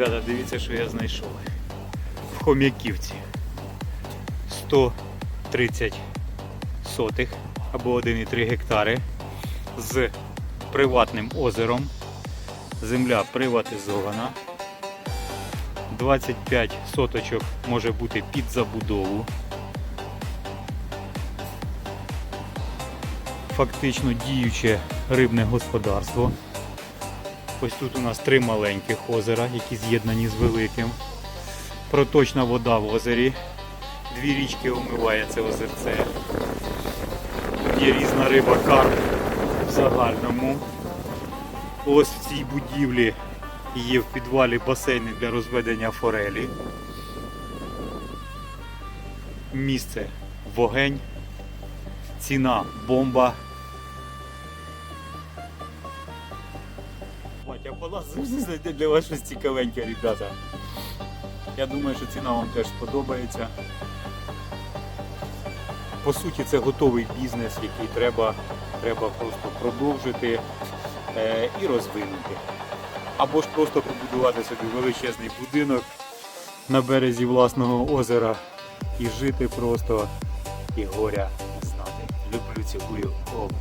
Ребята, дивіться, що я знайшов. В Хом'яківці 130 сотих або 1,3 гектари з приватним озером. Земля приватизована. 25 соточок може бути під забудову. Фактично діюче рибне господарство. Ось тут у нас три маленьких озера, які з'єднані з великим. Проточна вода в озері. Дві річки омиває це озерце. Тут є різна риба карп в загальному. Ось в цій будівлі є в підвалі басейни для розведення форелі. Місце вогень. Ціна бомба. Батя полазив для вас цікавеньке, ребята. Я думаю, що ціна вам теж сподобається. По суті, це готовий бізнес, який треба, треба просто продовжити е, і розвинути. Або ж просто побудувати собі величезний будинок на березі власного озера і жити просто і горя не знати. Люблю цілую. Оп.